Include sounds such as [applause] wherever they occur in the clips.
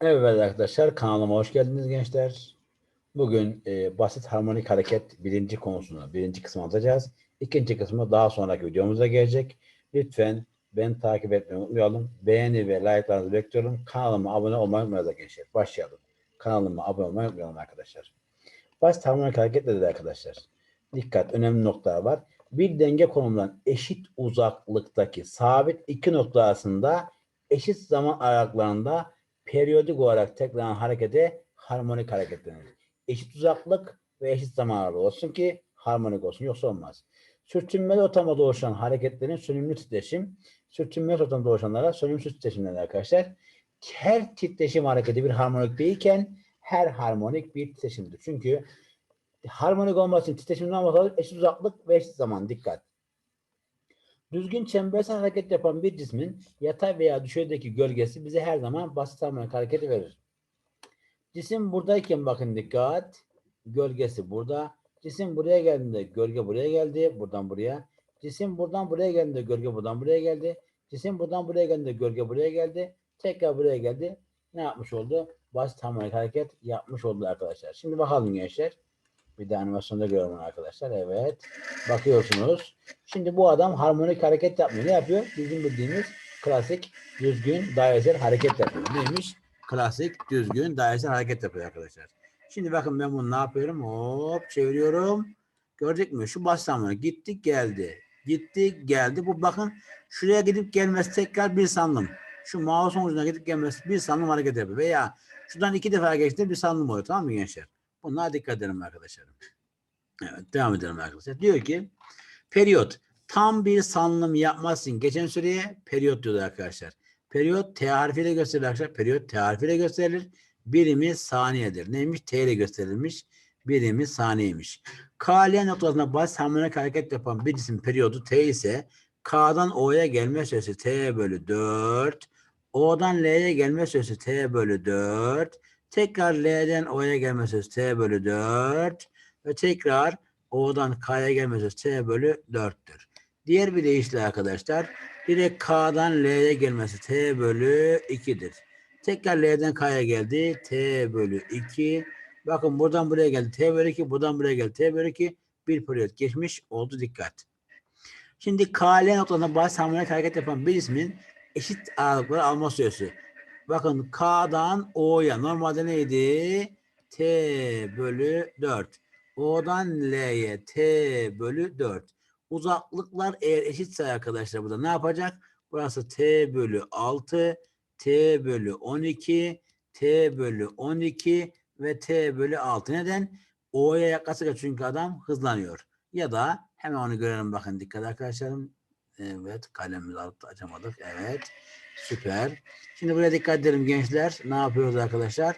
Evet arkadaşlar kanalıma hoş geldiniz gençler. Bugün e, basit harmonik hareket birinci konusunu, birinci kısmı alacağız. İkinci kısmı daha sonraki videomuzda gelecek. Lütfen beni takip etmeyi unutmayalım. Beğeni ve like'larınızı bekliyorum. Kanalıma abone olmayı unutmayın gençler. Başlayalım. Kanalıma abone olmayı unutmayalım arkadaşlar. Basit harmonik hareket dedi arkadaşlar. Dikkat, önemli noktalar var. Bir denge konumundan eşit uzaklıktaki sabit iki nokta arasında eşit zaman aralıklarında periyodik olarak tekrarlanan harekete harmonik hareket denir. Eşit uzaklık ve eşit zaman aralığı olsun ki harmonik olsun yoksa olmaz. Sürtünmeli ortamda oluşan hareketlerin sönümlü titreşim, sürtünmeli ortamda oluşanlara sönümsüz titreşim denir arkadaşlar. Her titreşim hareketi bir harmonik değilken her harmonik bir titreşimdir. Çünkü harmonik olması için titreşimden olması eşit uzaklık ve eşit zaman dikkat. Düzgün çembersel hareket yapan bir cismin yatay veya düşeydeki gölgesi bize her zaman basit harmonik hareketi verir. Cisim buradayken bakın dikkat. Gölgesi burada. Cisim buraya geldiğinde gölge buraya geldi. Buradan buraya. Cisim buradan buraya geldiğinde gölge buradan buraya geldi. Cisim buradan buraya geldiğinde gölge buraya geldi. Tekrar buraya geldi. Ne yapmış oldu? Basit harmonik hareket yapmış oldu arkadaşlar. Şimdi bakalım gençler. Bir de animasyonda görelim arkadaşlar. Evet. Bakıyorsunuz. Şimdi bu adam harmonik hareket yapmıyor. Ne yapıyor? Bizim bildiğimiz klasik düzgün dairesel hareket yapıyor. Neymiş? Klasik düzgün dairesel hareket yapıyor arkadaşlar. Şimdi bakın ben bunu ne yapıyorum? Hop çeviriyorum. Gördük mü? Şu harmonik. Gittik geldi. Gitti geldi. Bu bakın şuraya gidip gelmesi tekrar bir sandım. Şu mouse'un ucuna gidip gelmesi bir sandım hareket yapıyor. Veya şuradan iki defa geçti bir sandım oluyor. Tamam mı gençler? Bunlara dikkat edelim arkadaşlarım. Evet devam edelim arkadaşlar. Diyor ki periyot tam bir sanlım yapmazsın. Geçen süreye periyot diyorlar arkadaşlar. Periyot T harfiyle gösterilir arkadaşlar. Periyot T gösterilir. Birimi saniyedir. Neymiş? T ile gösterilmiş. Birimi saniyeymiş. KL noktasında basit harmonik hareket yapan bir cisim periyodu T ise K'dan O'ya gelme süresi T bölü 4. O'dan L'ye gelme süresi T bölü 4. Tekrar L'den O'ya gelme süresi T bölü 4. Ve tekrar O'dan K'ya gelme süresi T bölü 4'tür. Diğer bir deyişle arkadaşlar direkt K'dan L'ye gelmesi T bölü 2'dir. Tekrar L'den K'ya geldi. T bölü 2. Bakın buradan buraya geldi. T bölü 2. Buradan buraya geldi. T bölü 2. Bir periyot geçmiş oldu. Dikkat. Şimdi KL noktasında basit harmonik hareket yapan bir ismin eşit ağırlıkları alma süresi. Bakın K'dan O'ya normalde neydi? T bölü 4. O'dan L'ye T bölü 4. Uzaklıklar eğer eşitse arkadaşlar burada ne yapacak? Burası T bölü 6, T bölü 12, T bölü 12 ve T bölü 6. Neden? O'ya yaklaştıkça çünkü adam hızlanıyor. Ya da hemen onu görelim bakın dikkat arkadaşlarım. Evet kalemimizi açamadık. Evet süper. Şimdi buraya dikkat edelim gençler. Ne yapıyoruz arkadaşlar?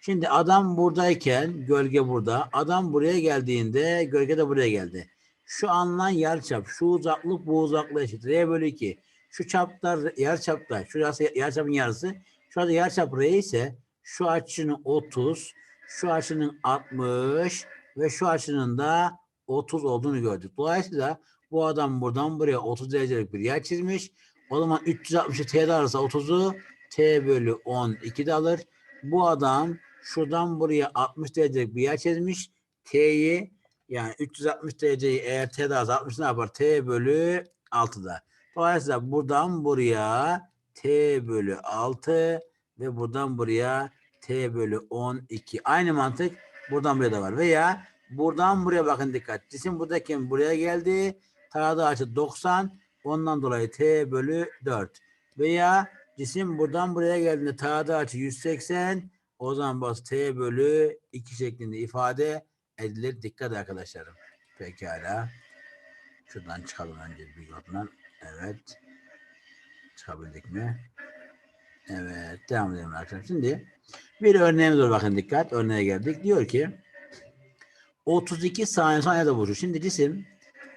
Şimdi adam buradayken gölge burada. Adam buraya geldiğinde gölge de buraya geldi. Şu alınan yarıçap, şu uzaklık bu uzaklığa eşit. R bölü 2. Şu çaplar yarıçapta, şurası yarıçapın yarısı. Şurada yarıçap R ise şu açının 30, şu açının 60 ve şu açının da 30 olduğunu gördük. Dolayısıyla bu adam buradan buraya 30 derecelik bir yer çizmiş. O zaman 360'ı T'de alırsa 30'u T bölü 12 de alır. Bu adam şuradan buraya 60 derecelik bir yer çizmiş. T'yi yani 360 dereceyi eğer T'de alırsa 60 ne yapar? T bölü 6'da. Dolayısıyla buradan buraya T bölü 6 ve buradan buraya T bölü 12. Aynı mantık buradan buraya da var. Veya buradan buraya bakın dikkat. Cisim buradayken buraya geldi. Taradığı açı 90. Ondan dolayı T bölü 4. Veya cisim buradan buraya geldiğinde taradığı açı 180. O zaman bas T bölü 2 şeklinde ifade edilir. Dikkat arkadaşlarım. Pekala. Şuradan çıkalım önce bir yoldan. Evet. Çıkabildik mi? Evet. Devam edelim arkadaşlar. Şimdi bir örneğimiz var. Bakın dikkat. Örneğe geldik. Diyor ki 32 saniye sonra da vurur. Şimdi cisim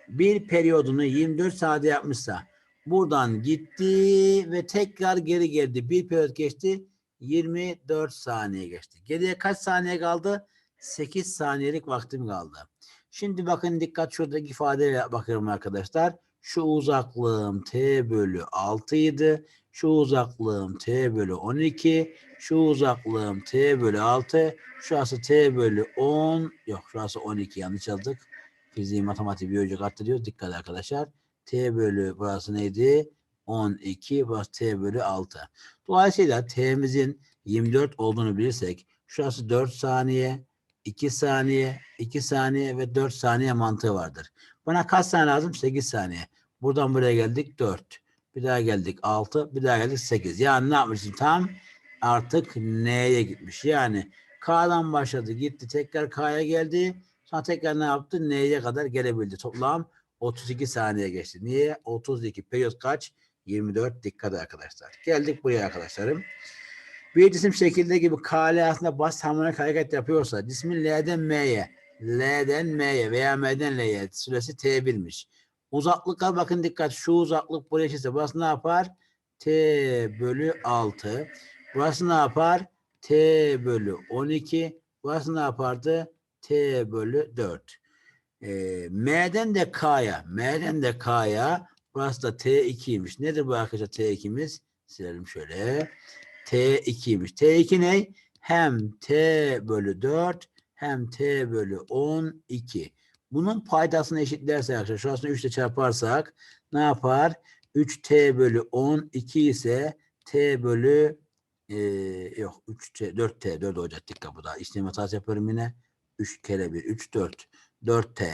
bir periyodunu 24 saate yapmışsa buradan gitti ve tekrar geri geldi. Bir periyot geçti. 24 saniye geçti. Geriye kaç saniye kaldı? 8 saniyelik vaktim kaldı. Şimdi bakın dikkat şuradaki ifadeye bakıyorum arkadaşlar. Şu uzaklığım t bölü 6 idi. Şu uzaklığım t bölü 12. Şu uzaklığım t bölü 6. Şurası t bölü 10. Yok şurası 12 yanlış yazdık. Fiziği, matematik, biyoloji katlediyoruz. Dikkat arkadaşlar. T bölü burası neydi? 12. Burası t bölü 6. Dolayısıyla t'mizin 24 olduğunu bilirsek şurası 4 saniye, 2 saniye, 2 saniye ve 4 saniye mantığı vardır. Bana kaç saniye lazım? 8 saniye. Buradan buraya geldik 4. Bir daha geldik 6. Bir daha geldik 8. Yani ne yapmışım? Tam artık N'ye gitmiş. Yani K'dan başladı gitti tekrar K'ya geldi. Sonra tekrar ne yaptı? N'ye kadar gelebildi. Toplam 32 saniye geçti. Niye? 32. Periyot kaç? 24. Dikkat arkadaşlar. Geldik buraya arkadaşlarım. Bir cisim şekilde gibi K aslında basit harmonik hareket yapıyorsa cismin L'den M'ye, L'den M'ye veya M'den L'ye süresi T1'miş. Uzaklıklar bakın dikkat şu uzaklık buraya eşitse burası ne yapar? T bölü 6. Burası ne yapar? T bölü 12. Burası ne yapardı? T bölü 4. Ee, M'den de K'ya, M'den de K'ya burası da T2'ymiş. Nedir bu arkadaşlar T2'miz? Silelim şöyle. T2'ymiş. T2 ne? Hem T bölü 4 hem T bölü 12. Bunun paydasını eşitlersek arkadaşlar şurasını 3 ile çarparsak ne yapar? 3T bölü 12 ise T bölü e, yok 3T 4T 4 olacak dikkat bu da. İşlem hatası yapıyorum yine. 3 kere 1 3 4 4T.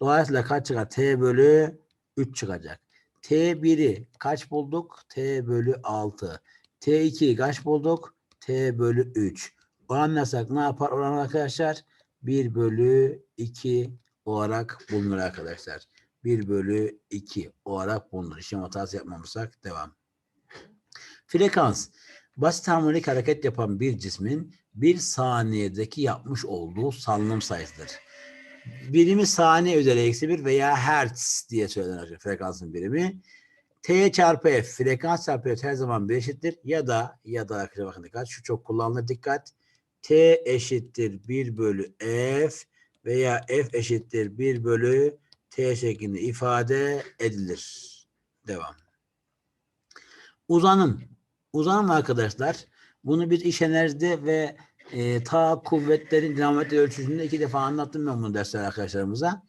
Dolayısıyla kaç çıkar? T bölü 3 çıkacak. T1'i kaç bulduk? T bölü 6. T2'yi kaç bulduk? T bölü 3. Oranlasak ne yapar oran arkadaşlar? 1 bölü 2 olarak bulunur arkadaşlar. 1 bölü 2 olarak bulunur. İşlem hatası yapmamışsak devam. Frekans. Basit harmonik hareket yapan bir cismin bir saniyedeki yapmış olduğu salınım sayısıdır. Birimi saniye üzeri eksi bir veya hertz diye söylenir frekansın birimi. T çarpı F frekans çarpı F her zaman bir eşittir. Ya da ya da bakın dikkat. Şu çok kullanılır dikkat. T eşittir 1 bölü F veya F eşittir 1 bölü T şeklinde ifade edilir. Devam. Uzanım. Uzanım arkadaşlar. Bunu bir iş enerjide ve e, ta kuvvetlerin dinamometre ölçüsünde iki defa anlattım ben bunu dersler arkadaşlarımıza.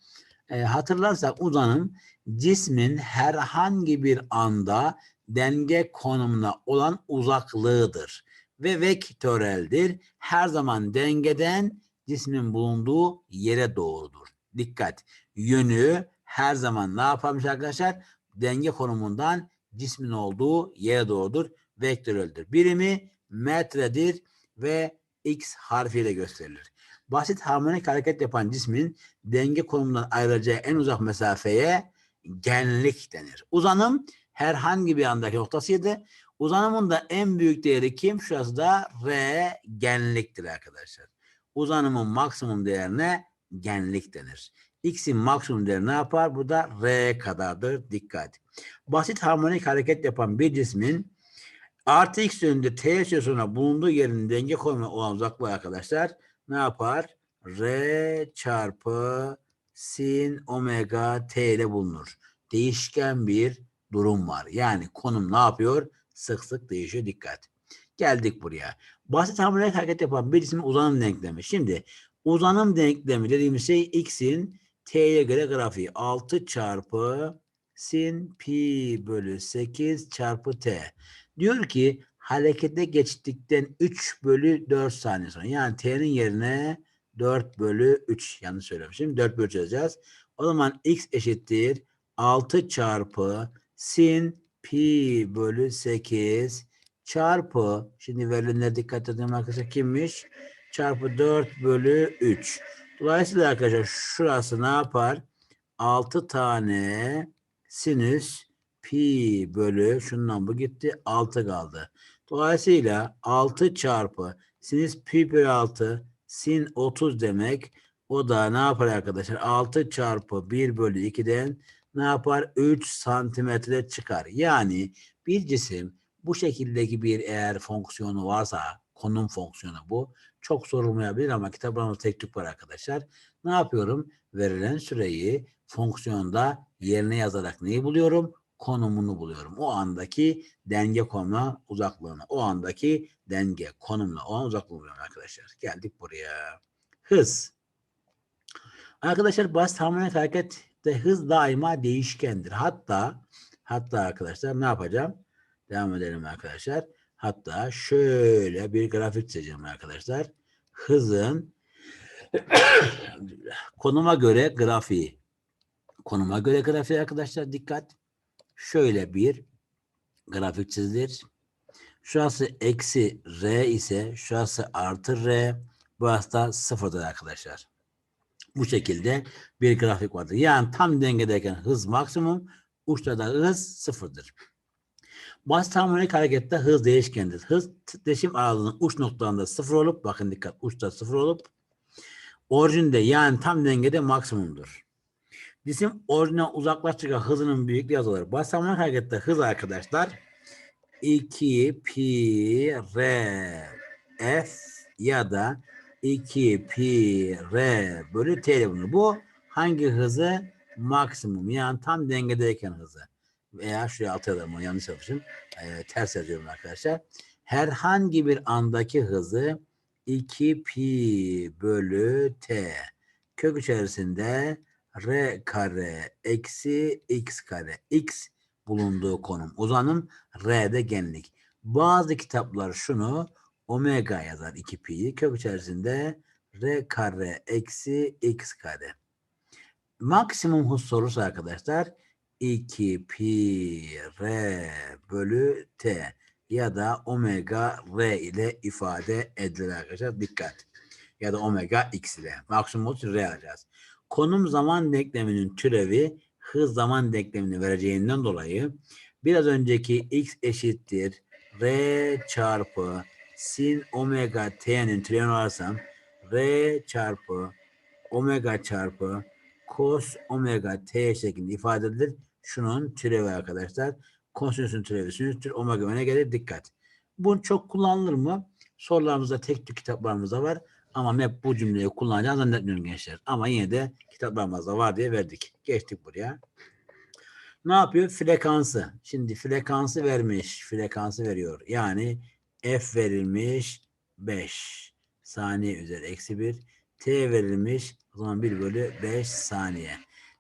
E, hatırlarsak uzanım cismin herhangi bir anda denge konumuna olan uzaklığıdır ve vektöreldir. Her zaman dengeden cismin bulunduğu yere doğrudur. Dikkat. Yönü her zaman ne yaparmış arkadaşlar? Denge konumundan cismin olduğu yere doğrudur. Vektöreldir. Birimi metredir ve x harfiyle gösterilir. Basit harmonik hareket yapan cismin denge konumundan ayrılacağı en uzak mesafeye genlik denir. Uzanım herhangi bir andaki noktasıydı. Uzanımın da en büyük değeri kim? Şurası da R genliktir arkadaşlar. Uzanımın maksimum değerine genlik denir. X'in maksimum değeri ne yapar? Bu da R kadardır. Dikkat. Basit harmonik hareket yapan bir cismin artı X yönünde T sonra bulunduğu yerin denge konumu olan uzaklığı arkadaşlar ne yapar? R çarpı sin omega T ile bulunur. Değişken bir durum var. Yani konum ne yapıyor? Sık sık değişiyor. Dikkat. Geldik buraya. Basit harmonik hareket yapan bir cismin uzanım denklemi. Şimdi uzanım denklemi dediğimiz şey x'in t'ye göre grafiği 6 çarpı sin pi bölü 8 çarpı t. Diyor ki harekete geçtikten 3 bölü 4 saniye sonra yani t'nin yerine 4 bölü 3 yanlış söylemişim. 4 bölü 3 yazacağız. O zaman x eşittir 6 çarpı sin pi bölü 8 çarpı şimdi verilenlere dikkat edelim arkadaşlar kimmiş? Çarpı 4 bölü 3. Dolayısıyla arkadaşlar şurası ne yapar? 6 tane sinüs pi bölü şundan bu gitti 6 kaldı. Dolayısıyla 6 çarpı sinüs pi bölü 6 sin 30 demek. O da ne yapar arkadaşlar? 6 çarpı 1 bölü 2'den ne yapar? 3 santimetre çıkar. Yani bir cisim bu şekildeki bir eğer fonksiyonu varsa konum fonksiyonu bu. Çok sorulmayabilir ama kitaplarımızda tek tük var arkadaşlar. Ne yapıyorum? Verilen süreyi fonksiyonda yerine yazarak neyi buluyorum? Konumunu buluyorum. O andaki denge konumla uzaklığını. O andaki denge konumla o an uzaklığını buluyorum arkadaşlar. Geldik buraya. Hız. Arkadaşlar basit harmonik harekette hız daima değişkendir. Hatta hatta arkadaşlar ne yapacağım? Devam edelim arkadaşlar. Hatta şöyle bir grafik çizeceğim arkadaşlar. Hızın [coughs] konuma göre grafiği. Konuma göre grafiği arkadaşlar dikkat. Şöyle bir grafik çizilir. Şurası eksi R ise şurası artı R. Burası da sıfırdır arkadaşlar. Bu şekilde bir grafik vardır. Yani tam dengedeyken hız maksimum, uçta da hız sıfırdır. Basit harmonik harekette hız değişkendir. Hız titreşim aralığının uç noktalarında sıfır olup, bakın dikkat uçta sıfır olup, orijinde yani tam dengede maksimumdur. Cisim orijinden uzaklaştıkça hızının büyüklüğü azalır. Harmonik harekette hız arkadaşlar 2 pi r f ya da 2 pi r bölü t bulunur. Bu hangi hızı? Maksimum yani tam dengedeyken hızı. Veya şuraya alt yazarım onu yanlış yapmışım. Ee, ters yazıyorum arkadaşlar. Herhangi bir andaki hızı 2 pi bölü t kök içerisinde r kare eksi x kare x bulunduğu konum. Uzanım r'de genlik. Bazı kitaplar şunu omega yazar 2 pi'yi kök içerisinde r kare eksi x kare. Maksimum hız sorusu arkadaşlar 2 pi r bölü t ya da omega r ile ifade edilir arkadaşlar. Dikkat. Ya da omega x ile. Maksimum hız r alacağız. Konum zaman denkleminin türevi hız zaman denklemini vereceğinden dolayı biraz önceki x eşittir r çarpı sin omega t'nin türevini alarsam r çarpı omega çarpı cos omega t şeklinde ifade edilir. Şunun türevi arkadaşlar. Kosinüsün türevi sinüstür. Omega öne gelir. Dikkat. Bu çok kullanılır mı? Sorularımızda tek tük kitaplarımızda var. Ama hep bu cümleyi kullanacağını zannetmiyorum gençler. Ama yine de kitaplarımızda var diye verdik. Geçtik buraya. Ne yapıyor? Frekansı. Şimdi frekansı vermiş. Frekansı veriyor. Yani F verilmiş 5 saniye üzeri eksi 1. T verilmiş o zaman 1 bölü 5 saniye.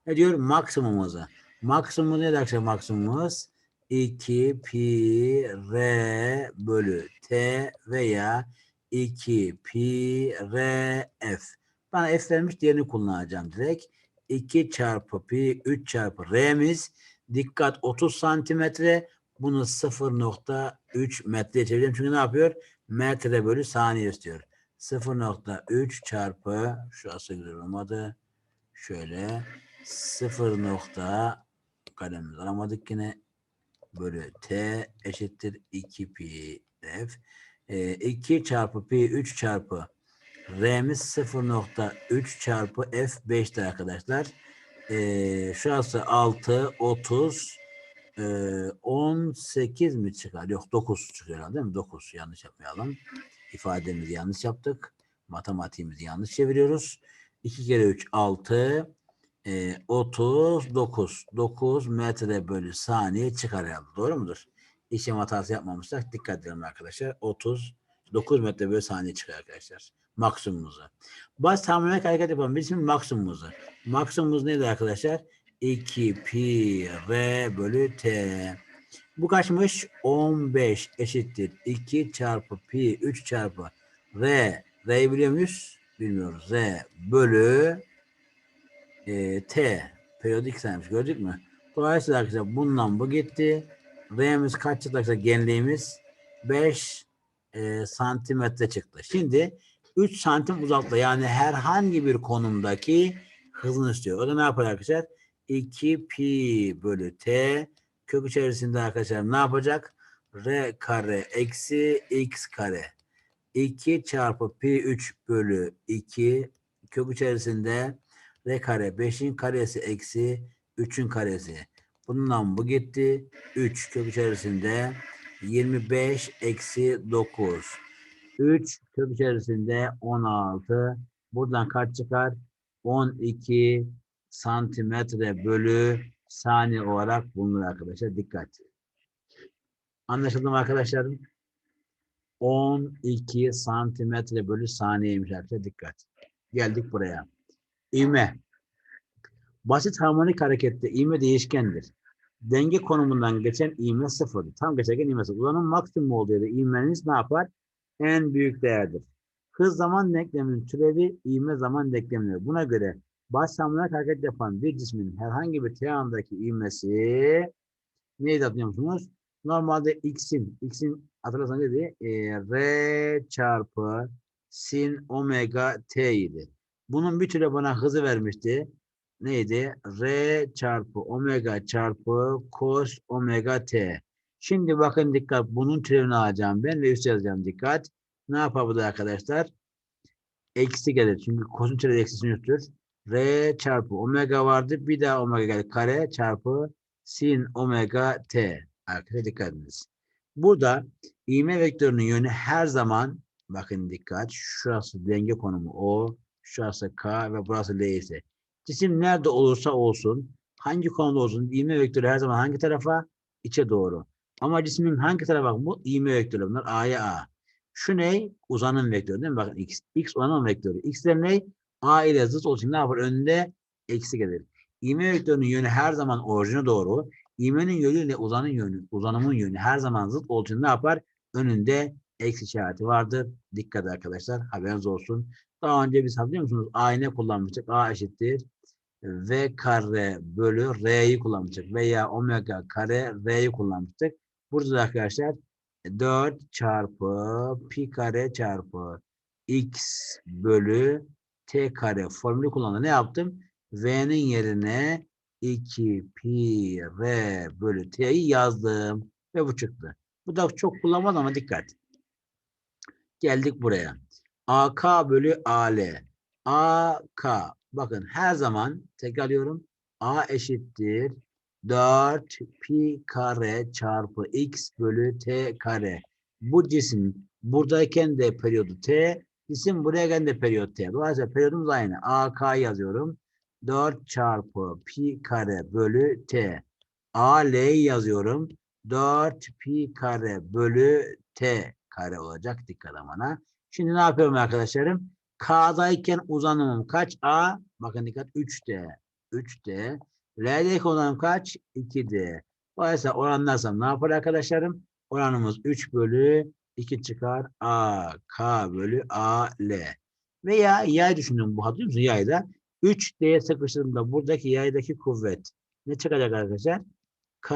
Ne diyor? Maksimumuzu. Maksimum ne arkadaşlar maksimumumuz? 2 pi r bölü t veya 2 pi r f. Bana f vermiş diğerini kullanacağım direkt. 2 çarpı pi 3 çarpı r'miz dikkat 30 santimetre bunu 0.3 metre çevireceğim. Çünkü ne yapıyor? Metre bölü saniye istiyor. 0.3 çarpı şurası güzel olmadı. Şöyle 0. nokta kalemimizi alamadık yine bölü t eşittir 2 pi f. E, 2 çarpı pi 3 çarpı r'miz 0.3 çarpı f 5'tir arkadaşlar. E, şurası 6 30 e, 18 mi çıkar? Yok 9 çıkıyor değil mi? 9 yanlış yapmayalım. İfademizi yanlış yaptık. Matematiğimizi yanlış çeviriyoruz. 2 kere 3 6 e, 39 9 metre bölü saniye çıkar herhalde. Doğru mudur? İşlem hatası yapmamışsak dikkat edelim arkadaşlar. 30 9 metre bölü saniye çıkar arkadaşlar. Maksimumuzu. Basit harmonik hareket yapalım. Bizim maksimumuzu. Maksimumumuz neydi arkadaşlar? 2 pi r bölü t. Bu kaçmış? 15 eşittir. 2 çarpı pi 3 çarpı r. R'yi biliyor muyuz? Bilmiyoruz. R bölü e, t. Periyodik saymış. Gördük mü? Dolayısıyla arkadaşlar bundan bu gitti. R'miz kaç çıktı? Genliğimiz 5 e, santimetre çıktı. Şimdi 3 santim uzakta yani herhangi bir konumdaki hızını istiyor. O da ne yapar arkadaşlar? 2 pi bölü t kök içerisinde arkadaşlar ne yapacak? r kare eksi x kare 2 çarpı pi 3 bölü 2 kök içerisinde r kare 5'in karesi eksi 3'ün karesi. Bundan bu gitti. 3 kök içerisinde 25 eksi 9. 3 kök içerisinde 16. Buradan kaç çıkar? 12 santimetre bölü saniye olarak bulunur arkadaşlar. Dikkat. Anlaşıldı mı arkadaşlarım? 12 santimetre bölü saniyeymiş arkadaşlar. Dikkat. Geldik buraya. İvme. Basit harmonik harekette ivme değişkendir. Denge konumundan geçen ivme sıfırdır. Tam geçerken ivme sıfır. Uzanım maksimum olduğu yerde ivmeniz ne yapar? En büyük değerdir. Hız zaman denkleminin türevi ivme zaman denklemidir. Buna göre basit harmonik hareket yapan bir cismin herhangi bir t andaki ivmesi neydi hatırlıyor musunuz? Normalde x'in, x'in hatırlarsanız neydi? Ee, r çarpı sin omega t idi. Bunun bir türe bana hızı vermişti. Neydi? R çarpı omega çarpı cos omega t. Şimdi bakın dikkat. Bunun türevini alacağım ben ve üst yazacağım dikkat. Ne yapabilir arkadaşlar? Eksi gelir. Çünkü cos'un türevi eksisinin üstüdür. R çarpı omega vardı. Bir daha omega geldi. Kare çarpı sin omega t. Arkadaşlar dikkat ediniz. Burada ivme vektörünün yönü her zaman bakın dikkat. Şurası denge konumu O. Şurası K ve burası L ise. Cisim nerede olursa olsun, hangi konuda olsun, ivme vektörü her zaman hangi tarafa? İçe doğru. Ama cismin hangi tarafa bu? İvme vektörü bunlar A'ya A. Şu ne? Uzanım vektörü değil mi? Bakın X. X uzanım vektörü. X'ler ne? A ile zıt olsun ne yapar? Önünde eksi gelir. İvme vektörünün yönü her zaman orijine doğru. İvmenin yönü ile uzanın yönü, uzanımın yönü her zaman zıt olduğu ne yapar? Önünde eksi işareti vardır. Dikkat arkadaşlar. Haberiniz olsun. Daha önce biz hatırlıyor musunuz? A'yı ne kullanmıştık? A eşittir. V kare bölü R'yi kullanmıştık. Veya omega kare R'yi kullanmıştık. Burada da arkadaşlar 4 çarpı pi kare çarpı x bölü t kare formülü kullandım. Ne yaptım? V'nin yerine 2 pi r bölü t'yi yazdım. Ve bu çıktı. Bu da çok kullanmadım ama dikkat. Geldik buraya. AK bölü AL. AK. Bakın her zaman tekrarlıyorum. A eşittir 4 pi kare çarpı x bölü t kare. Bu cisim buradayken de periyodu t, cisim buraya geldi de periyot t. Dolayısıyla periyodumuz aynı. AK yazıyorum. 4 çarpı pi kare bölü t. AL'yi yazıyorum. 4 pi kare bölü t kare olacak. Dikkat amana. Şimdi ne yapıyorum arkadaşlarım? K'dayken uzanımım kaç? A. Bakın dikkat 3D. 3D. L'deki uzanım kaç? 2D. Dolayısıyla oranlarsam ne yapar arkadaşlarım? Oranımız 3 bölü 2 çıkar. A. K bölü A. L. Veya yay düşünün bu hatırlıyor musun? Yayda 3D'ye sıkıştırdığımda buradaki yaydaki kuvvet ne çıkacak arkadaşlar? K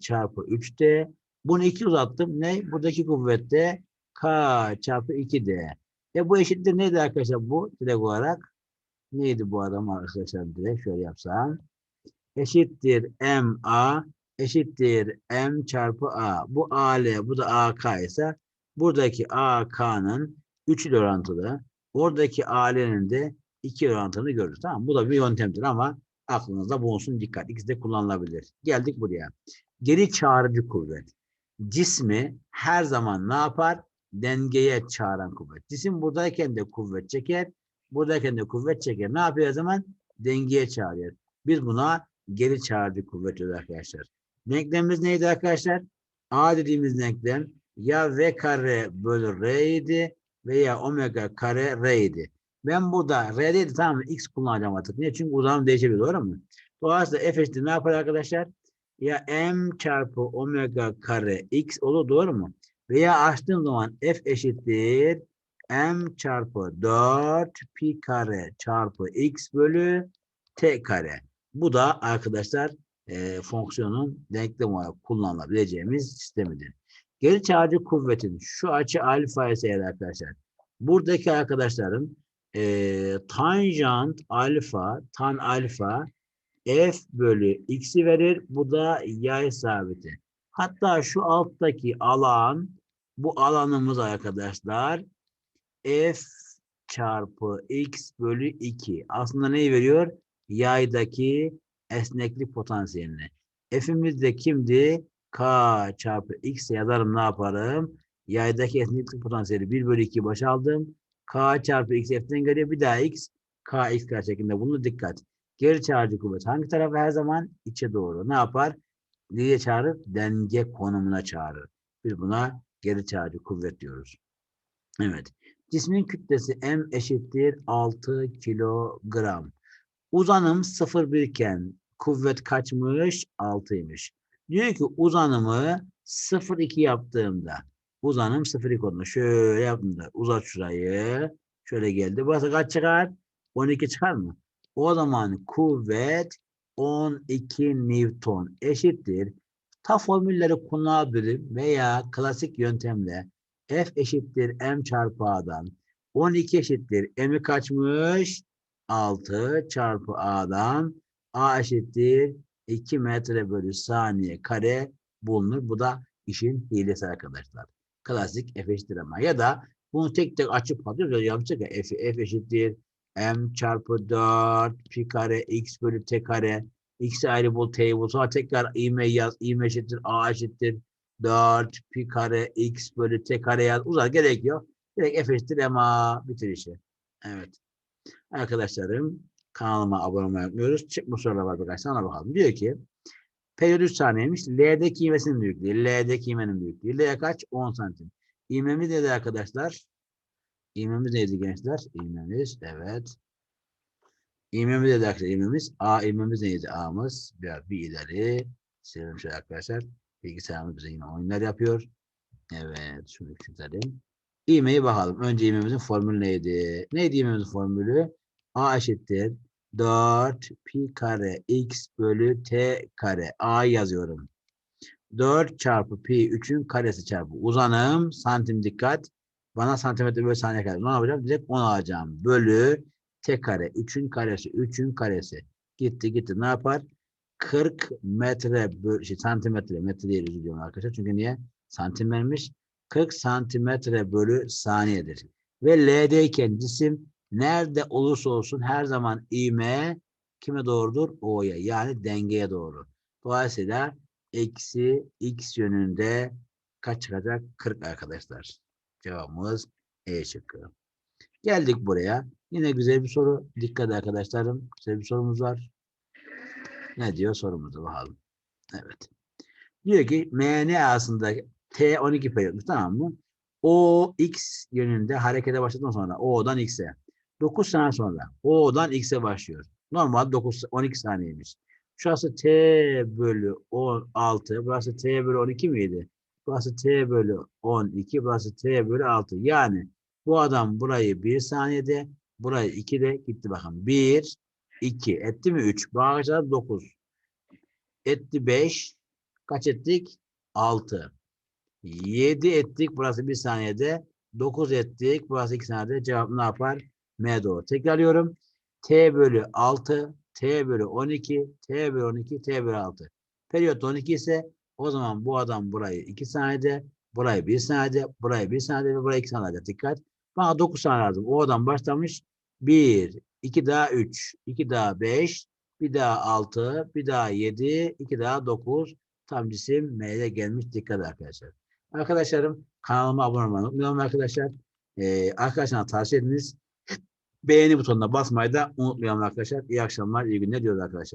çarpı 3D. Bunu 2 uzattım. Ne? Buradaki kuvvette K çarpı 2D. E bu eşittir neydi arkadaşlar bu direkt olarak? Neydi bu adam arkadaşlar direkt şöyle yapsam. Eşittir MA eşittir M çarpı A. Bu AL bu da AK ise buradaki AK'nın 3 ile orantılı. Oradaki AL'nin de 2 orantını görürüz. Tamam Bu da bir yöntemdir ama aklınızda bulunsun dikkat. İkisi de kullanılabilir. Geldik buraya. Geri çağırıcı kuvvet. Cismi her zaman ne yapar? Dengeye çağıran kuvvet. Cisim buradayken de kuvvet çeker, buradayken de kuvvet çeker. Ne yapıyor o zaman? Dengeye çağırıyor. Biz buna geri çağırıcı kuvvet diyoruz arkadaşlar. Denklemimiz neydi arkadaşlar? A dediğimiz denklem ya V kare bölü R idi veya omega kare R idi. Ben burada R değil tamam? X kullanacağım artık. Niye? Çünkü uzamım değişebilir. Doğru mu? Dolayısıyla F eşittir ne yapar arkadaşlar? Ya M çarpı omega kare X olur. Doğru mu? Veya açtığım zaman f eşittir m çarpı 4 pi kare çarpı x bölü t kare. Bu da arkadaşlar e, fonksiyonun denklem olarak kullanılabileceğimiz sistemidir. Geri çağırıcı kuvvetin şu açı alfa ise eğer arkadaşlar. Buradaki arkadaşlarım e, tanjant alfa, tan alfa f bölü x'i verir. Bu da yay sabiti. Hatta şu alttaki alan bu alanımız arkadaşlar f çarpı x bölü 2. Aslında neyi veriyor? Yaydaki esneklik potansiyelini. F'imiz de kimdi? K çarpı x yazarım ne yaparım? Yaydaki esneklik potansiyeli 1 bölü 2 başa aldım. K çarpı x f'den geliyor. Bir daha x. K x şeklinde bunu dikkat. Geri çağırıcı kuvvet hangi tarafa her zaman? içe doğru. Ne yapar? Nereye çağırır? Denge konumuna çağırır. Biz buna geri çağırıcı kuvvet diyoruz. Evet. Cismin kütlesi m eşittir 6 kilogram. Uzanım 0,1 iken kuvvet kaçmış? 6'ymış. Diyor ki uzanımı 0,2 yaptığımda uzanım 0,2 olduğunda şöyle yaptığımda uzat şurayı şöyle geldi. Burası kaç çıkar? 12 çıkar mı? O zaman kuvvet 12 Newton eşittir. Ta formülleri kullanabilirim veya klasik yöntemle F eşittir M çarpı A'dan 12 eşittir M'i kaçmış? 6 çarpı A'dan A eşittir 2 metre bölü saniye kare bulunur. Bu da işin hilesi arkadaşlar. Klasik F eşittir ama ya da bunu tek tek açıp atıyoruz. Yapacak ya F, F eşittir M çarpı 4 pi kare x bölü t kare x'i ayrı bul t'yi bul. Sonra tekrar ivme yaz. ivme eşittir a eşittir 4 pi kare x bölü t kare yaz. Uzar gerek yok. Direkt f eşittir ma bitir işi. Evet. Arkadaşlarım kanalıma abone olmayı unutmuyoruz. Çıkmış sorular var birkaç tane bakalım. Diyor ki periyot 3 saniyeymiş. L'deki ivmesinin büyüklüğü. L'deki ivmenin büyüklüğü. L kaç? 10 santim. İvmemiz neydi arkadaşlar? İvmemiz neydi gençler? İvmemiz evet. İvmemiz neydi arkadaşlar? İvmemiz A ivmemiz neydi? A'mız biraz bir ileri. Silelim şöyle arkadaşlar. Bilgisayarımız bize yine oyunlar yapıyor. Evet. Şunu küçültelim. İğmeyi bakalım. Önce ivmemizin formülü neydi? Neydi ivmemizin formülü? A eşittir 4 pi kare x bölü t kare. A yazıyorum. 4 çarpı pi 3'ün karesi çarpı uzanım santim dikkat. Bana santimetre bölü saniye kare. Ne yapacağım? Direkt 10 alacağım. Bölü t kare. 3'ün karesi. 3'ün karesi. Gitti gitti. Ne yapar? 40 metre bölü şey, santimetre metre değil özür diliyorum arkadaşlar. Çünkü niye? Santim vermiş. 40 santimetre bölü saniyedir. Ve L'deyken cisim nerede olursa olsun her zaman ivme kime doğrudur? O'ya yani dengeye doğru. Dolayısıyla eksi x yönünde kaç çıkacak? 40 arkadaşlar. Cevabımız E şıkkı. Geldik buraya. Yine güzel bir soru. Dikkat arkadaşlarım. Güzel bir sorumuz var. Ne diyor sorumuza bakalım. Evet. Diyor ki MN aslında T 12 periyotmuş tamam mı? O X yönünde harekete başladıktan sonra O'dan X'e 9 saniye sonra O'dan X'e başlıyor. Normal 9 12 saniyeymiş. Şurası T bölü 16, burası T bölü 12 miydi? Burası T bölü 12, burası T bölü 6. Yani bu adam burayı 1 saniyede, burayı 2'de gitti bakın. 1, 2, etti mi 3? Bu arkadaşlar 9. Etti 5, kaç ettik? 6. 7 ettik, burası 1 saniyede. 9 ettik, burası 2 saniyede. Cevap ne yapar? M doğru. Tekrarlıyorum. T bölü 6, T bölü 12, T bölü 12, T bölü 6. Periyot 12 ise o zaman bu adam burayı 2 saniyede, burayı 1 saniyede, burayı 1 saniyede ve burayı 2 saniyede. Dikkat. Bana 9 saniye lazım. O adam başlamış. 1, 2 daha 3, 2 daha 5, bir daha 6, bir daha 7, 2 daha 9. Tam cisim M'ye gelmiş. Dikkat arkadaşlar. Arkadaşlarım kanalıma abone olmayı unutmayalım arkadaşlar. Ee, arkadaşlar tavsiye ediniz. Beğeni butonuna basmayı da unutmayalım arkadaşlar. İyi akşamlar, iyi günler diyoruz arkadaşlar.